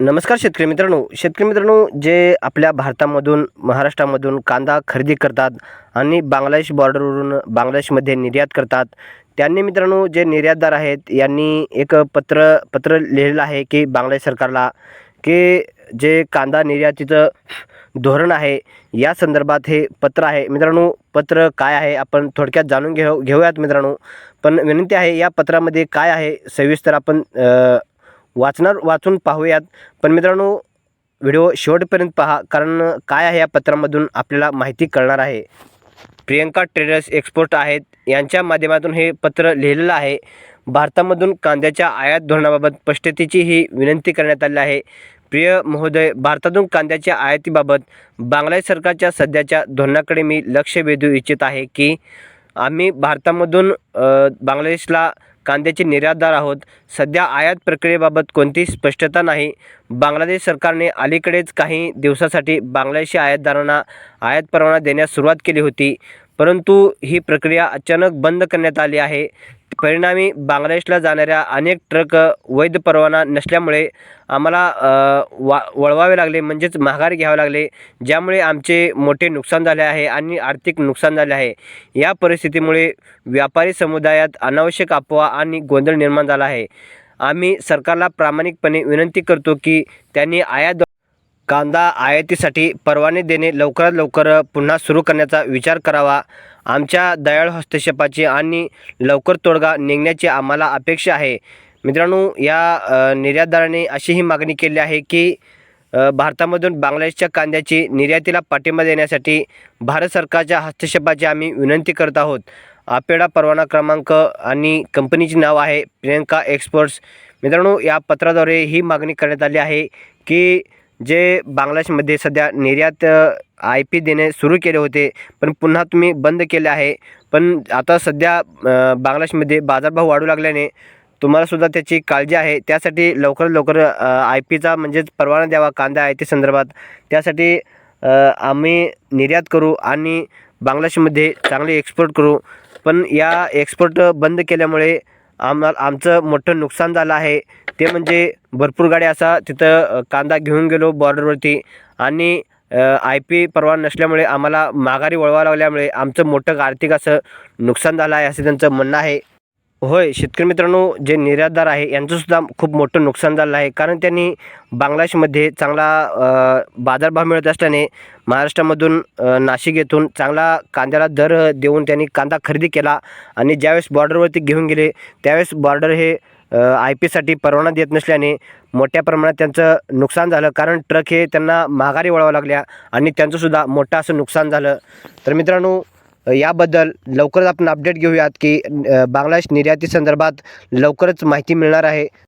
नमस्कार शेतकरी मित्रांनो. शेतकरी मित्रांनो जे आपल्या भारतामधून महाराष्ट्रामधून कांदा खरेदी करतात आणि बांगलादेश बॉर्डरवरून बांगलादेशमध्ये निर्यात करतात त्यांनी मित्रांनो जे निर्यातदार आहेत यांनी एक पत्र पत्र लिहिलेलं आहे की बांगलादेश सरकारला की जे कांदा निर्यातीचं धोरण आहे या संदर्भात हे पत्र आहे. मित्रांनो पत्र काय आहे आपण थोडक्यात जाणून घेऊ घेऊयात मित्रांनो. पण विनंती आहे या पत्रामध्ये काय आहे सविस्तर आपण वाचणार वाचून पाहूयात. पण मित्रांनो व्हिडिओ शेवटपर्यंत पहा कारण काय आहे या पत्रामधून आपल्याला माहिती कळणार आहे. प्रियंका ट्रेडर्स एक्सपोर्ट आहेत. यांच्या माध्यमातून हे पत्र लिहिलेलं आहे. भारतामधून कांद्याच्या आयात धोरणाबाबत स्पष्टतेची ही विनंती करण्यात आली आहे. प्रिय महोदय भारतातून कांद्याच्या आयातीबाबत बांगलादेश सरकारच्या सध्याच्या धोरणाकडे मी लक्ष वेधू इच्छित आहे की आम्ही भारतामधून बांगलादेशला कांद्याचे निर्यातदार आहोत. सध्या आयात प्रक्रियेबाबत कोणतीही स्पष्टता नाही. बांगलादेश सरकारने अलीकडेच काही दिवसासाठी बांगलादेशी आयातदारांना आयात परवाना देण्यास सुरुवात केली होती. परंतु ही प्रक्रिया अचानक बंद करण्यात आली आहे. परिणामी बांगलादेशला जाणाऱ्या अनेक ट्रक वैध परवाना नसल्यामुळे आम्हाला वा वळवावे लागले म्हणजेच माघार घ्यावे लागले ज्यामुळे आमचे मोठे नुकसान झाले आहे आणि आर्थिक नुकसान झाले आहे. या परिस्थितीमुळे व्यापारी समुदायात अनावश्यक अफवा आणि गोंधळ निर्माण झाला आहे. आम्ही सरकारला प्रामाणिकपणे विनंती करतो की त्यांनी आयात कांदा आयातीसाठी परवाने देणे लवकरात लवकर पुन्हा सुरू करण्याचा विचार करावा. आमच्या दयाळ हस्तक्षेपाची आणि लवकर तोडगा निघण्याची आम्हाला अपेक्षा आहे. मित्रांनो या निर्यातदाराने अशी ही मागणी केली आहे की भारतामधून बांगलादेशच्या कांद्याची निर्यातीला पाठिंबा देण्यासाठी भारत सरकारच्या हस्तक्षेपाची आम्ही विनंती करत आहोत. आपेडा परवाना क्रमांक आणि कंपनीचे नाव आहे प्रियंका एक्सपोर्ट्स. मित्रांनो या पत्राद्वारे ही मागणी करण्यात आली आहे की जे बांगलादेशमध्ये सध्या निर्यात आय पी देणे सुरू केले होते पण पुन्हा तुम्ही बंद केले आहे. पण आता सध्या बांगलादेशमध्ये बाजारभाव वाढू लागल्याने तुम्हालासुद्धा त्याची काळजी आहे. त्यासाठी लवकरात लवकर आय पीचा म्हणजेच परवाना द्यावा कांदा आयती संदर्भात. त्यासाठी आम्ही निर्यात करू आणि बांगलादेशमध्ये चांगले एक्सपोर्ट करू. पण या एक्सपोर्ट बंद केल्यामुळे आम्हाला आमचं मोठं नुकसान झालं आहे. ते म्हणजे भरपूर गाड्या असा तिथं कांदा घेऊन गेलो बॉर्डरवरती आणि आय पी परवाना नसल्यामुळे आम्हाला माघारी वळवा लागल्यामुळे आमचं मोठं आर्थिक असं नुकसान झालं आहे असं त्यांचं म्हणणं आहे. होय शेतकरी मित्रांनो जे निर्यातदार आहे यांचंसुद्धा खूप मोठं नुकसान झालं आहे. कारण त्यांनी बांगलादेशमध्ये चांगला बाजारभाव मिळत असल्याने महाराष्ट्रामधून नाशिक येथून चांगला कांद्याला दर देऊन त्यांनी कांदा खरेदी केला आणि ज्यावेळेस बॉर्डरवरती घेऊन गेले त्यावेळेस बॉर्डर हे आय पीसाठी परवाना देत नसल्याने मोठ्या प्रमाणात त्यांचं नुकसान झालं. कारण ट्रक हे त्यांना माघारी वळावं लागल्या आणि त्यांचंसुद्धा मोठं असं नुकसान झालं. तर मित्रांनो याबद्दल लवकरच आपण अपडेट घेऊयात की बांगलादेश निर्याती संदर्भात लवकरच माहिती मिळणार आहे.